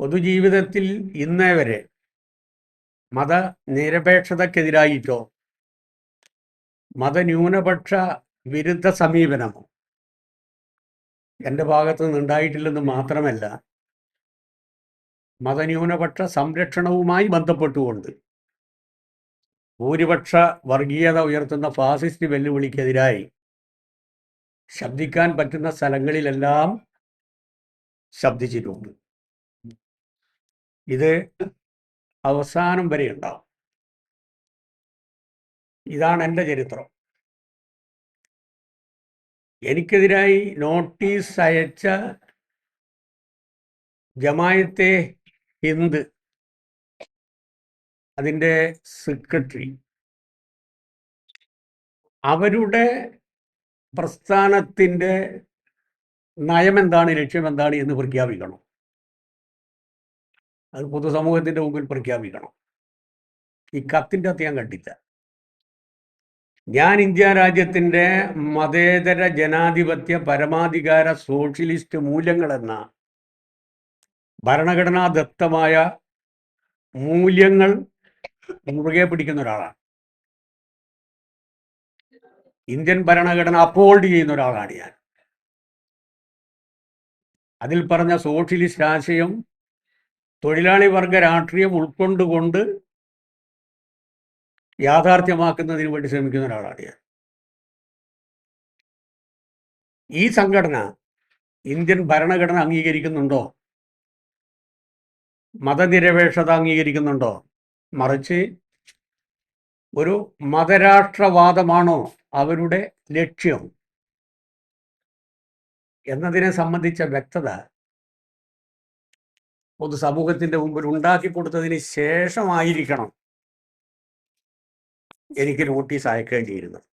പൊതുജീവിതത്തിൽ ഇന്നേ വരെ മതനിരപേക്ഷതക്കെതിരായിട്ടോ മതന്യൂനപക്ഷ വിരുദ്ധ സമീപനമോ എന്റെ ഭാഗത്തു നിന്നുണ്ടായിട്ടില്ലെന്ന് മാത്രമല്ല മതന്യൂനപക്ഷ സംരക്ഷണവുമായി ബന്ധപ്പെട്ടുകൊണ്ട് ഭൂരിപക്ഷ വർഗീയത ഉയർത്തുന്ന ഫാസിസ്റ്റ് വെല്ലുവിളിക്കെതിരായി ശബ്ദിക്കാൻ പറ്റുന്ന സ്ഥലങ്ങളിലെല്ലാം ശബ്ദിച്ചിട്ടുണ്ട്. ഇത് അവസാനം വരെ ഉണ്ടാവും. ഇതാണ് എന്റെ ചരിത്രം. എനിക്കെതിരായി നോട്ടീസ് അയച്ച ജമായത്തെ ഹിന്ദ് അതിന്റെ സെക്രട്ടറി അവരുടെ പ്രസ്ഥാനത്തിന്റെ നയമെന്താണ് ലക്ഷ്യമെന്താണ് എന്ന് പ്രഖ്യാപിക്കണം. അത് പൊതുസമൂഹത്തിന്റെ മുമ്പിൽ പ്രഖ്യാപിക്കണം. ഈ കത്തിന്റെ അകത്ത് ഞാൻ കണ്ടില്ല. ഞാൻ ഇന്ത്യ രാജ്യത്തിന്റെ മതേതര ജനാധിപത്യ പരമാധികാര സോഷ്യലിസ്റ്റ് മൂല്യങ്ങളെന്ന ഭരണഘടനാ ദത്തമായ മൂല്യങ്ങൾ മുറുകെ പിടിക്കുന്ന ഒരാളാണ്. ഇന്ത്യൻ ഭരണഘടന അപ്പോൾഡ് ചെയ്യുന്ന ഒരാളാണ് ഞാൻ. അതിൽ പറഞ്ഞ സോഷ്യലിസ്റ്റ് ആശയം തൊഴിലാളി വർഗ രാഷ്ട്രീയം ഉൾക്കൊണ്ടുകൊണ്ട് യാഥാർത്ഥ്യമാക്കുന്നതിന് വേണ്ടി ശ്രമിക്കുന്ന ഒരാളാണ് ഞാൻ. ഈ സംഘടന ഇന്ത്യൻ ഭരണഘടന അംഗീകരിക്കുന്നുണ്ടോ? മതനിരപേക്ഷത അംഗീകരിക്കുന്നുണ്ടോ? മറിച്ച് ഒരു മതരാഷ്ട്രവാദമാണോ അവരുടെ ലക്ഷ്യം? എന്നതിനെ സംബന്ധിച്ച വ്യക്തത പൊതുസമൂഹത്തിന്റെ മുമ്പിൽ ഉണ്ടാക്കി കൊടുത്തതിന് ശേഷമായിരിക്കണം എനിക്ക് നോട്ടീസ് അയക്കേണ്ടിയിരുന്നത്